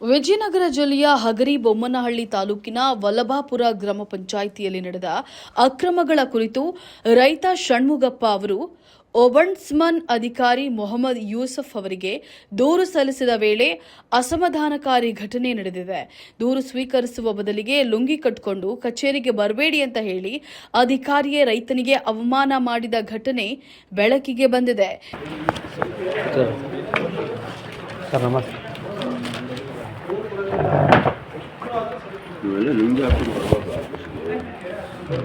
ವಿಜಯನಗರ ಜಿಲ್ಲೆಯ ಹಗರಿ ಬೊಮ್ಮನಹಳ್ಳಿ ತಾಲೂಕಿನ ವಲ್ಲಭಾಪುರ ಗ್ರಾಮ ಪಂಚಾಯಿತಿಯಲ್ಲಿ ನಡೆದ ಅಕ್ರಮಗಳ ಕುರಿತು ರೈತ ಷಣ್ಮುಗಪ್ಪ ಅವರು ಒಬಂಡ್ಸ್ಮನ್ ಅಧಿಕಾರಿ ಮೊಹಮ್ಮದ್ ಯೂಸಫ್ ಅವರಿಗೆ ದೂರು ಸಲ್ಲಿಸಿದ ವೇಳೆ ಅಸಮಾಧಾನಕಾರಿ ಘಟನೆ ನಡೆದಿದೆ. ದೂರು ಸ್ವೀಕರಿಸುವ ಬದಲಿಗೆ ಲುಂಗಿ ಕಟ್ಟಿಕೊಂಡು ಕಚೇರಿಗೆ ಬರಬೇಡಿ ಅಂತ ಹೇಳಿ ಅಧಿಕಾರಿಯೇ ರೈತನಿಗೆ ಅವಮಾನ ಮಾಡಿದ ಘಟನೆ ಬೆಳಕಿಗೆ ಬಂದಿದೆ. ಇವೆಲ್ಲ ನಿಮಗೆ ಹಾಕೊಂಡು ಬರ್ಬೇಕು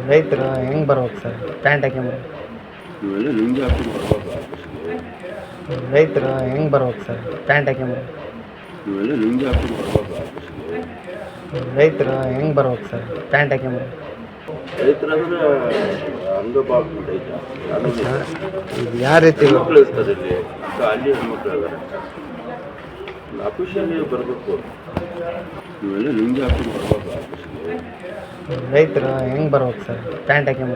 ರೈತರು ಹೆಂಗೆ ಬರ್ಬೇಕು ಸರ್? ಪ್ಯಾಂಟ್ ಹಾಕ್ಯಂಬ ಇವೆಲ್ಲ ನಿಮಗೆ ಹಾಕೊಂಡು ರೈತರು ಹೆಂಗೆ ಬರ್ಬೇಕು ಸರ್? ಪ್ಯಾಂಟ್ ಹಾಕ್ಯಂಬ ಇವೆಲ್ಲ ನಿಮಗೆ ಹಾಕೊಂಡು ರೈತರು ಹೆಂಗೆ ಬರ್ಬೇಕು ಸರ್? ಪ್ಯಾಂಟ್ ಹಾಕ್ಯಂಬ ರೈತರಂದ್ರೆ ಹಂಗ ಯಾವ ರೀತಿ ಹೆಣ್ಮಕ್ಳು ಇರ್ತಾರೆ ಇಲ್ಲಿ. ಅಲ್ಲಿ ಹೆಣ್ಮಕ್ಳು ಇದ್ದಾರೆ ಆಫೀಸಲ್ಲಿ ಬರಬೇಕು. ಇವೆಲ್ಲ ನಿಮಗೆ ಹಾಕೊಂಡು ಬರ್ಬೇಕು. ರೈತರು ಹೆಂಗೆ ಬರ್ಬೇಕು ಸರ್? ಪ್ಯಾಂಟ್ ಹಾಕ್ಯಂಬ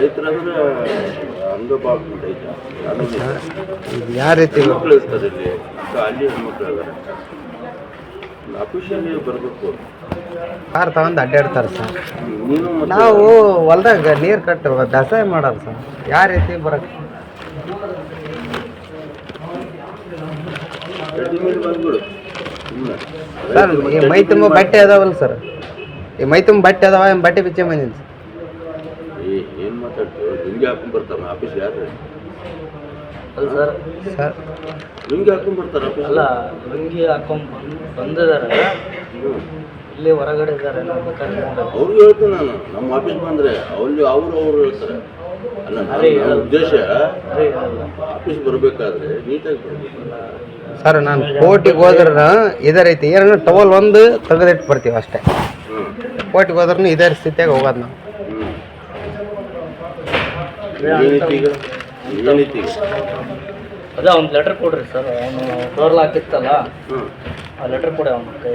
ರೈತರಂದ್ರೆ ಬಾಗ್ಬಿಟ್ಟು ಐತೆ ಇದು ಯಾವ ರೀತಿ ಮಕ್ಕಳು ಇರ್ತಾರೆ ಇಲ್ಲಿ. ಅಕ್ಕ ಅಲ್ಲಿ ಹೆಣ್ಮಕ್ಳು ಇದ್ದಾರೆ ಆಫೀಸಲ್ಲಿ ಬರಬೇಕು. ಕಾರ್ ತಗೊಂಡು ಅಡ್ಡಾಡ್ತಾರೆ ಸರ್. ನೀನು ನಾವು ಹೊಲ್ದಾಗ ನೀರು ಕಟ್ಟು ಬೇಸಾಯ ಮಾಡೋದು ಸರ್. ಯಾವ ರೀತಿ ಬರಕ್ಕೆ ಸರ್ ಈ ಮೈ ತುಂಬ ಬಟ್ಟೆ ಅದಾವಲ್ಲ ಸರ್. ಈ ಮೈ ತುಂಬ ಬಟ್ಟೆ ಅದಾವ ಏನು ಬಟ್ಟೆ ಬಿಚ್ಚೆ ಬಂದಿನಿ ಸರ್ ಏ ಏನು ಮಾತಾಡ್ತೀವಿ ಲುಂಗಿ ಹಾಕೊಂಡು ಬರ್ತಾರೆ ಆಫೀಸ್ ಯಾರು? ಅಲ್ಲ ಸರ್. ಸರ್. ಲುಂಗಿ ಹಾಕೊಂಡು ಬರ್ತಾರೆ ಆಫೀಸ್ ಅಲ್ಲ ಲುಂಗಿ ಹಾಕೊಂಡು ಬಂದು ಬಂದಿದ್ದಾರೆ ಇಲ್ಲಿ ಹೊರಗಡೆ ಇದ್ದಾರೆ ಅವ್ರಿಗೆ ಹೇಳ್ತೀನಿ ನಾನು ನಮ್ಮ ಆಫೀಸ್ ಬಂದರೆ ಅವ್ರಿಗೆ ಅವರು ಅವ್ರು ಹೇಳ್ತಾರೆ. ಅಲ್ಲ ನನ್ನ ಉದ್ದೇಶ ಆಫೀಸ್ ಬರಬೇಕಾದ್ರೆ ನೀಟಾಗಿ ಸರ್ ನಾನು ಕೋರ್ಟಿಗೆ ಹೋದ್ರೆ ಇದೇ ರೀತಿ ಏನೋ ಟವಲ್ ಒಂದು ತೆಗೆದಿಟ್ಟು ಬರ್ತೀವಿ ಅಷ್ಟೇ. ಕೋಟಿಗೆ ಕೋರ್ಟಿಗೆ ಹೋದ್ರೂ ಇದೇ ಸ್ಥಿತಿಯಾಗ ಹೋಗೋದು ನಾವು. ಅದೇ ಒಂದು ಲೆಟರ್ ಕೊಡ್ರಿ ಸರ್ ಅವನು ಡೋರ್ಲ್ ಹಾಕಿತ್ತಲ್ಲ ಆ ಲೆಟರ್ ಕೊಡಿ ಅವನ ಕೈ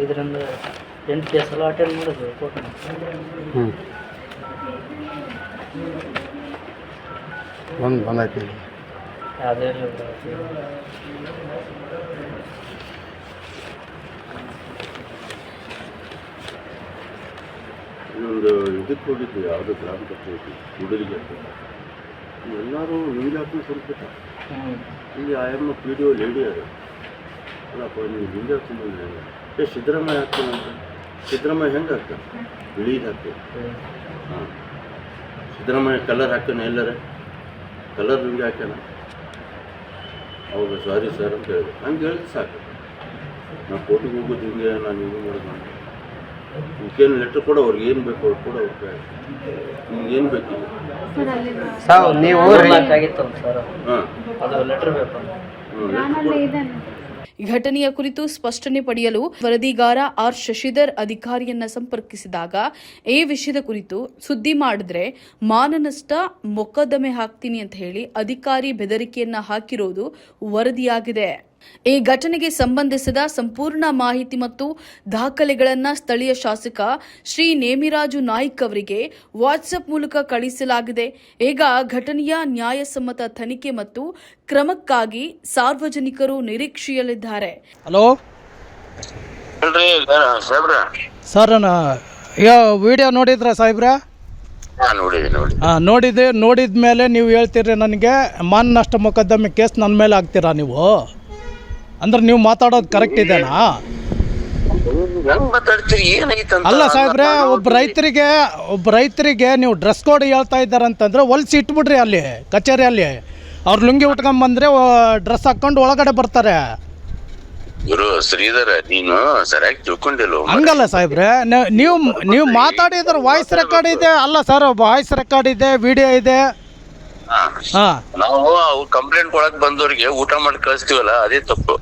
ಐದರಿಂದ ಎಂಟು ಕೇಸ್ ಎಲ್ಲ ಅಟೆಂಡ್ ಮಾಡೋದು ಕೋರ್ಟ್ ಹ್ಞೂ ಒಂದು ಬಂದೈತಿ ಯಾವುದೇ ಇನ್ನೊಂದು ಇದಕ್ಕೆ ಹೋಗಿದ್ದು ಯಾವುದೋ ಗ್ರಾಮ ಪಂಚಾಯತಿ ಹುಡುಗರಿಗೆ ಎಲ್ಲರೂ ಹಾಕೊಂಡು ಸ್ವಲ್ಪ ಇಲ್ಲಿ ಆಯಮ್ಮ ಪಿ ಡಿ ಒ ಲೇಡಿ ಅದು. ಅಲ್ಲಪ್ಪ ನೀವು ಹಿಂಗೆ ಹಾಕೊಂಡ್ಬಂದ್ರೆ ಏ ಸಿದ್ದರಾಮಯ್ಯ ಹಾಕ್ತಾನಂತ ಸಿದ್ದರಾಮಯ್ಯ ಹೆಂಗೆ ಹಾಕ್ತಾನೆ ಬಿಳಿದು ಹಾಕ್ತೇವೆ ಹಾಂ. ಸಿದ್ದರಾಮಯ್ಯ ಕಲರ್ ಹಾಕ್ತಾನೆ ಎಲ್ಲರ. ಕಲರ್ ಲುಂಗಿ ಹಾಕ್ಯಾನ. ಹೌದು ಸಾರಿ ಸರ್ ಅಂತ ಹೇಳಿದೆ ಹಂಗೆ ಹೇಳಿದ್ ಸಾಕು. ನಾನು ಕೋರ್ಟಿಗೆ ಹೋಗೋದು ಹಿಂಗೆ ನಾನು ಹಿಂಗೆ ಮಾಡೋದು ಈಗೇನು ಲೆಟ್ರ್ ಕೊಡೋ ಅವ್ರಿಗೆ ಏನು ಬೇಕು ಅವ್ರು ಕೊಡೋ ಅವ್ರಿಗೆ ನಿಮ್ಗೆ ಏನು ಬೇಕು ಸರ್ ನೀವು ಹಾಂ. ಅದು ಲೆಟರ್ ಬೇಕು. ಹ್ಞೂ ಲೆಟ್ರ್ ಕೊಡು. ಘಟನೆಯ ಕುರಿತು ಸ್ಪಷ್ಟನೆ ಪಡೆಯಲು ವರದಿಗಾರ ಆರ್ ಶಶಿಧರ್ ಅಧಿಕಾರಿಯನ್ನ ಸಂಪರ್ಕಿಸಿದಾಗ ಈ ವಿಷಯದ ಕುರಿತು ಸುದ್ದಿ ಮಾಡಿದ್ರೆ, ಮಾನನಷ್ಟ ಮೊಕದ್ದಮೆ ಹಾಕ್ತೀನಿ ಅಂತ ಹೇಳಿ ಅಧಿಕಾರಿ ಬೆದರಿಕೆಯನ್ನ ಹಾಕಿರೋದು ವರದಿಯಾಗಿದೆ. ಈ ಘಟನೆಗೆ ಸಂಬಂಧಿಸಿದ ಸಂಪೂರ್ಣ ಮಾಹಿತಿ ಮತ್ತು ದಾಖಲೆಗಳನ್ನ ಸ್ಥಳೀಯ ಶಾಸಕ ಶ್ರೀ ನೇಮಿರಾಜು ನಾಯ್ಕ್ ಅವರಿಗೆ ವಾಟ್ಸ್ಆಪ್ ಮೂಲಕ ಕಳಿಸಲಾಗಿದೆ. ಈಗ ಘಟನೆಯ ನ್ಯಾಯಸಮ್ಮತ ತನಿಖೆ ಮತ್ತು ಕ್ರಮಕ್ಕಾಗಿ ಸಾರ್ವಜನಿಕರು ನಿರೀಕ್ಷೆಯಲ್ಲಿದ್ದಾರೆ. ಹಲೋ? ಸರ್ ವಿಡಿಯೋ ನೋಡಿದ್ರಾ ಸಾಹೇಬ್ರ? ಹಾಂ ನೋಡಿದೆ ನೋಡಿ ಹಾಂ ನೋಡಿದೆ ನೋಡಿದ ಮೇಲೆ ನೀವು ಹೇಳ್ತೀರಿ ನನಗೆ ಮಾನ ನಷ್ಟ ಮೊಕದ್ದಮೆ ಕೇಸ್ ನನ್ನ ಮೇಲೆ ಹಾಕ್ತೀರಾ ನೀವು? ಅಂದ್ರೆ ನೀವು ಮಾತಾಡೋದು ಕರೆಕ್ಟ್ ಇದೆನಾ? ಅಲ್ಲ ಸಾಹೇಬ್ರೆ ಒಬ್ಬ ರೈತರಿಗೆ ಒಬ್ಬ ರೈತರಿಗೆ ನೀವು ಡ್ರೆಸ್ ಕೋಡ್ ಹೇಳ್ತಾ ಇದ್ದಾರೆ ಅಂತಂದ್ರೆ ಹೊಲ್ಸಿ ಇಟ್ಬಿಡ್ರಿ ಅಲ್ಲಿ ಕಚೇರಿ ಅಲ್ಲಿ ಅವ್ರು ಲುಂಗಿ ಉಟ್ಕೊಂಬಂದ್ರೆ ಡ್ರೆಸ್ ಹಾಕೊಂಡು ಒಳಗಡೆ ಬರ್ತಾರೆ. ಗುರು ಶ್ರೀಧರ ನೀನು ಸರಿಯಾಗಿ ತಿಳ್ಕೊಂಡಿಲ್ಲ ಹಂಗಲ್ಲ ಸಾಹೇಬ್ರೆ ನೀವು ನೀವು ಮಾತಾಡಿದ್ರ ವಾಯ್ಸ್ ರೆಕಾರ್ಡ್ ಇದೆ. ಅಲ್ಲ ಸರ್ ವಾಯ್ಸ್ ರೆಕಾರ್ಡ್ ಇದೆ ವಿಡಿಯೋ ಇದೆ. ಹಾಂ. ನಾವು ಕಂಪ್ಲೇಂಟ್ ಕೊಡಕ್ ಬಂದವ್ರಿಗೆ ಊಟ ಮಾಡಿ ಕಳಿಸ್ತೀವಲ್ಲ ಅದೇ ತಪ್ಪು.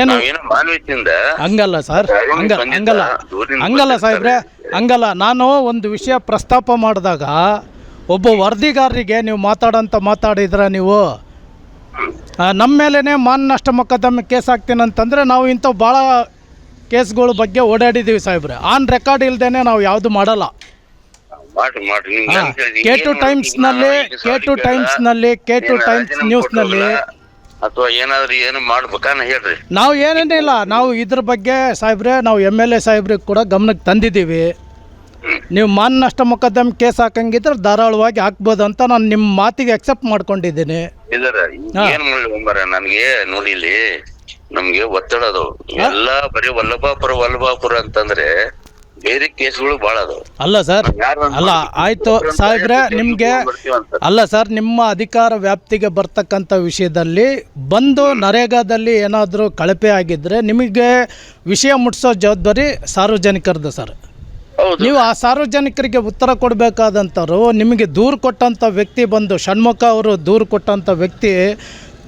ಏನು? ಹಂಗಲ್ಲ ಸರ್ ಹಂಗ ಹಂಗಲ್ಲ ಹಂಗಲ್ಲ. ಸಾಹೇಬ್ರೆ ಹಂಗಲ್ಲ. ನಾನು ಒಂದು ವಿಷಯ ಪ್ರಸ್ತಾಪ ಮಾಡಿದಾಗ ಒಬ್ಬ ವರದಿಗಾರರಿಗೆ ನೀವು ಮಾತಾಡಂತ ಮಾತಾಡಿದ್ರ ನೀವು? ನಮ್ಮ ಮೇಲೇ ಮಾನ ನಷ್ಟ ಮೊಕದ್ದಮೆ ಕೇಸ್ ಹಾಕ್ತೀನಂತಂದರೆ ನಾವು ಇಂಥವು ಭಾಳ ಕೇಸ್ಗಳ ಬಗ್ಗೆ ಓಡಾಡಿದ್ದೀವಿ ಸಾಹೇಬ್ರೆ. ಆನ್ ರೆಕಾರ್ಡ್ ಇಲ್ದೇನೆ ನಾವು ಯಾವುದು ಮಾಡಲ್ಲ. ಕೆ ಟು ಟೈಮ್ಸ್ನಲ್ಲಿ ಕೆ ಟು. ಟೈಮ್ಸ್ನಲ್ಲಿ ಕೆ ಟು ಟೈಮ್ಸ್ ನ್ಯೂಸ್ನಲ್ಲಿ? ಅಥವಾ ಏನಾದ್ರೂ ಏನು ಮಾಡ್ಬೇಕಾನ ಹೇಳ್ರಿ. ನಾವು ಏನೇನಿಲ್ಲ ನಾವು ಇದ್ರ ಬಗ್ಗೆ ಸಾಹೇಬ್ರೆ ನಾವು ಎಂ ಎಲ್ ಎ ಸಾಹೇಬ್ರಿಗೆ ಕೂಡ ಗಮನಕ್ಕೆ ತಂದಿದ್ದೀವಿ. ನೀವು ಮಾನ್ ನಷ್ಟ ಮೊಕದ್ದಮೆ ಕೇಸ್ ಹಾಕಂಗಿದ್ರೆ ಧಾರಾಳವಾಗಿ ಹಾಕ್ಬೋದು ಅಂತ ನಾನು ನಿಮ್ಮ ಮಾತಿಗೆ ಅಕ್ಸೆಪ್ಟ್ ಮಾಡ್ಕೊಂಡಿದ್ದೀನಿ. ಇದರ. ಏನ್ ನನ್ಗೆ ನೋಡಿ ಇಲ್ಲಿ ನಮ್ಗೆ ಒತ್ತಡ ಅದು. ಎಲ್ಲಾ ಬರೀ ವಲ್ಲಭಾಪುರ ವಲ್ಲಭಾಪುರ ಅಂತಂದ್ರೆ ಬೇರೆ ಕೇಸ್ಗಳು ಬಹಳ ಅದಾವ. ಅಲ್ಲ ಸರ್ ಅಲ್ಲ ಆಯ್ತು ಸಾಹೇಬ್ರೆ ನಿಮಗೆ ಅಲ್ಲ ಸರ್ ನಿಮ್ಮ ಅಧಿಕಾರ ವ್ಯಾಪ್ತಿಗೆ ಬರ್ತಕ್ಕಂಥ ವಿಷಯದಲ್ಲಿ ಬಂದು ನರೇಗಾದಲ್ಲಿ ಏನಾದರೂ ಕಳಪೆ ಆಗಿದ್ರೆ ನಿಮಗೆ ವಿಷಯ ಮುಟ್ಸೋ ಜವಾಬ್ದಾರಿ ಸಾರ್ವಜನಿಕರದ್ದು ಸರ್. ನೀವು ಆ ಸಾರ್ವಜನಿಕರಿಗೆ ಉತ್ತರ ಕೊಡಬೇಕಾದಂಥವ್ರು ನಿಮಗೆ ದೂರು ಕೊಟ್ಟಂಥ ವ್ಯಕ್ತಿ ಬಂದು ಷಣ್ಮುಖ ಅವರು ದೂರು ಕೊಟ್ಟಂಥ ವ್ಯಕ್ತಿ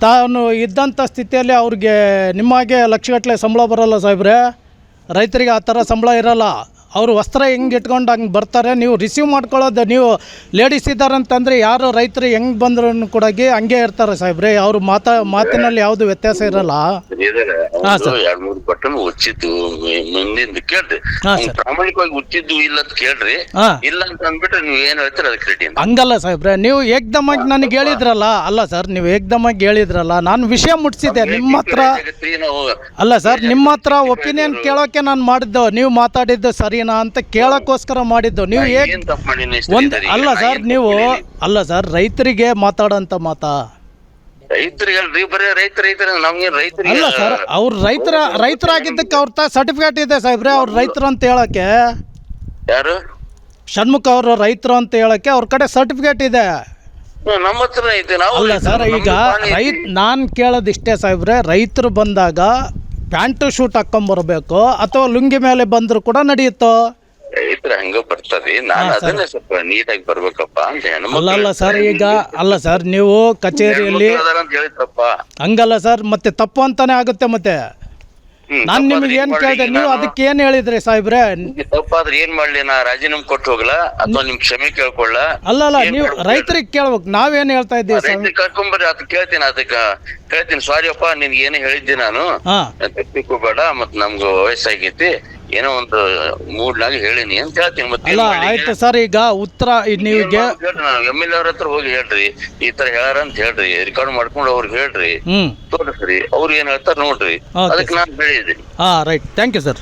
ತಾನು ಇದ್ದಂಥ ಸ್ಥಿತಿಯಲ್ಲಿ ಅವ್ರಿಗೆ ನಿಮಗೆ ಲಕ್ಷಗಟ್ಟಲೆ ಸಂಬಳ ಬರೋಲ್ಲ ಸಾಹೇಬ್ರೆ. ರೈತರಿಗೆ ಆ ಥರ ಸಂಬಳ ಇರಲ್ಲ. ಅವರು ವಸ್ತ್ರ ಹೆಂಗೆ ಇಟ್ಕೊಂಡು ಹಂಗೆ ಬರ್ತಾರೆ ನೀವು ರಿಸೀವ್ ಮಾಡ್ಕೊಳ್ಳೋದು ನೀವು ಲೇಡೀಸ್ ಇದ್ದಾರಂತಂದರೆ ಯಾರು ರೈತರು ಹೆಂಗೆ ಬಂದ್ರೂ ಕೂಡ ಹಂಗೆ ಇರ್ತಾರೆ ಸಾಹೇಬ್ರೆ. ಅವ್ರು ಮಾತಾ ಮಾತಿನಲ್ಲಿ ಯಾವುದು ವ್ಯತ್ಯಾಸ ಇರಲ್ಲ. ಎರಡ್ ಮೂರ್ ಬಟನ್ ಉಚ್ಚಿದ್ದು ಕೇಳ್ರಿ ಸರ್. ಪ್ರಾಮಾಣಿಕವಾಗಿ ಉಚ್ಚಿದ್ದು ಇಲ್ಲ ಅಂತ ಕೇಳ್ರಿ. ಇಲ್ಲ ಅಂತ ಅಂದ್ಬಿಟ್ರೆ ನೀವು ಏನ್ ಹೇಳ್ತೀರ ಅದಕ್ಕೆ ರೆಡಿ ಹಂಗಲ್ಲ ಸಾಹೇಬ್ರೆ. ನೀವು ಏಕದಮಾಗಿ ನನಗೆ ಹೇಳಿದ್ರಲ್ಲ ಅಲ್ಲ ಸರ್ ನೀವು ಏಕದಮಾಗಿ ಹೇಳಿದ್ರಲ್ಲ ನಾನು ವಿಷಯ ಮುಟ್ಸಿದ್ದೆ. ನಿಮ್ಮ ಹತ್ರ ಅಲ್ಲ ಸರ್ ನಿಮ್ಮ ಹತ್ರ ಒಪಿನಿಯನ್ ಕೇಳೋಕೆ ನಾನು ಮಾಡಿದ್ದು ನೀವು ಮಾತಾಡಿದ್ದು ಸರಿನಾ ಅಂತ ಕೇಳೋಕ್ಕೋಸ್ಕರ ಮಾಡಿದ್ದು. ನೀವು ಮಾಡೀನಿ ಒಂದು ಅಲ್ಲ ಸರ್ ನೀವು ಅಲ್ಲ ಸರ್ ರೈತರಿಗೆ ಮಾತಾಡೋಂಥ ಮಾತಾ. ರೈತರಿಗೆ ಅಲ್ರಿ ಬರೀ ರೈತ ರೈತರ ನಮ್ಗೆ ರೈತರಿಗೆ ಅಲ್ಲ ಸರ್ ಅವ್ರು ರೈತರ ರೈತರಾಗಿದ್ದಕ್ಕೆ ಅವ್ರ ತ ಸರ್ಟಿಫಿಕೇಟ್ ಇದೆ ಸಾಹೇಬ್ರೆ ಅವ್ರ ರೈತರು ಅಂತ ಹೇಳಕ್ಕೆ. ಯಾರು? ಷಣ್ಮುಖ ಅವರು ರೈತರು ಅಂತ ಹೇಳಕ್ಕೆ ಅವ್ರ ಕಡೆ ಸರ್ಟಿಫಿಕೇಟ್ ಇದೆ. ನಮ್ಮ ಹತ್ರ ಐತೆ ನಾವು ಅಲ್ಲ ಸರ್ ಈಗ. ರೈತ ನಾನು ಕೇಳೋದಿಷ್ಟೇ ಸಾಹೇಬ್ರೆ ರೈತರು ಬಂದಾಗ ಪ್ಯಾಂಟು ಶೂಟ್ ಹಾಕ್ಕೊಂಬರ್ಬೇಕು ಅಥವಾ ಲುಂಗಿ ಮೇಲೆ ಬಂದರೂ ಕೂಡ ನಡೆಯುತ್ತೋ? ಇದ್ರೆ ಹಂಗ ಬರ್ತದೆ. ನಾನು ಅದನ್ನೇ ಸ್ವಲ್ಪ ನೀಟಾಗಿ ಬರ್ಬೇಕಪ್ಪ ಅಂತ ಅಲ್ಲ ಅಲ್ಲ ಸರ್ ಈಗ ಅಲ್ಲ ಸರ್ ನೀವು ಕಚೇರಿಯಲ್ಲಿ ಹೇಳಿದ್ರಪ್ಪ. ಹಂಗಲ್ಲ ಸರ್ ಮತ್ತೆ ತಪ್ಪು ಅಂತಾನೆ ಆಗುತ್ತೆ ಮತ್ತೆ. ನಾನು ನಿಮ್ಗೆ ಏನ್ ಕೇಳಿದೆ? ನೀವು ಅದಕ್ಕೆ ಏನ್ ಹೇಳಿದ್ರಿ ಸಾಹೇಬ್ರೆ? ತಪ್ಪಾದ್ರೆ ಏನ್ ಮಾಡ್ಲಿ? ನಾ ರಾಜೀನಾಮೆ ಕೊಟ್ಟು ಹೋಗ್ಲಾ? ಅಥವಾ ನಿಮ್ ಕ್ಷಮೆ ಕೇಳ್ಕೊಳ್ಳ? ಅಲ್ಲ ಅಲ್ಲ ನೀವು? ರೈತರಿಗೆ ಕೇಳ್ಬೇಕು. ನಾವೇನ್ ಹೇಳ್ತಾ ಇದ್ದೀವಿ ಸರ್ ರೈತರಿಗೆ ಕರ್ಕೊಂಬರ್ರಿ ಅದ್ ಕೇಳ್ತೀನಿ ಅದಕ್ಕ ಕೇಳ್ತೀನಿ. ಸಾರಿ ಅಪ್ಪ ನಿನ್ಗೆ ಏನು ಹೇಳಿದ್ದೆ ನಾನು. ತಪ್ಪಿಕೋಬೇಡ ಮತ್ ನಮ್ಗೆ ವಯಸ್ಸಾಗೈತಿ. ಏನೋ ಒಂದು ಮೂಡ್ಲಾಗಿ ಹೇಳಿನಿ ಅಂತ ಹೇಳ್ತೀನಿ ಮತ್ತೆ ಅಲ್ಲ ಆಯ್ತು ಸರ್ ಈಗ ಉತ್ತರ ನೀವು ಗೆ- ಎಂ ಎಲ್ ಅವ್ರ ಹತ್ರ ಹೋಗಿ ಹೇಳ್ರಿ ಈ ತರ ಹೇಳ್ಯಾರ ಅಂತ ಹೇಳ್ರಿ ರೆಕಾರ್ಡ್ ಮಾಡ್ಕೊಂಡು ಅವ್ರಿಗೆ ಹೇಳ್ರಿ ಹ್ಮ್. ತೋರಿಸ್ರಿ ಅವ್ರು ಏನ್ ಹೇಳ್ತಾರ ನೋಡ್ರಿ Okay, ಅದಕ್ಕೆ ನಾನು ಹೇಳಿದ್ದೀನಿ. ಹಾ ರೈಟ್ ಥ್ಯಾಂಕ್ ಯು ಸರ್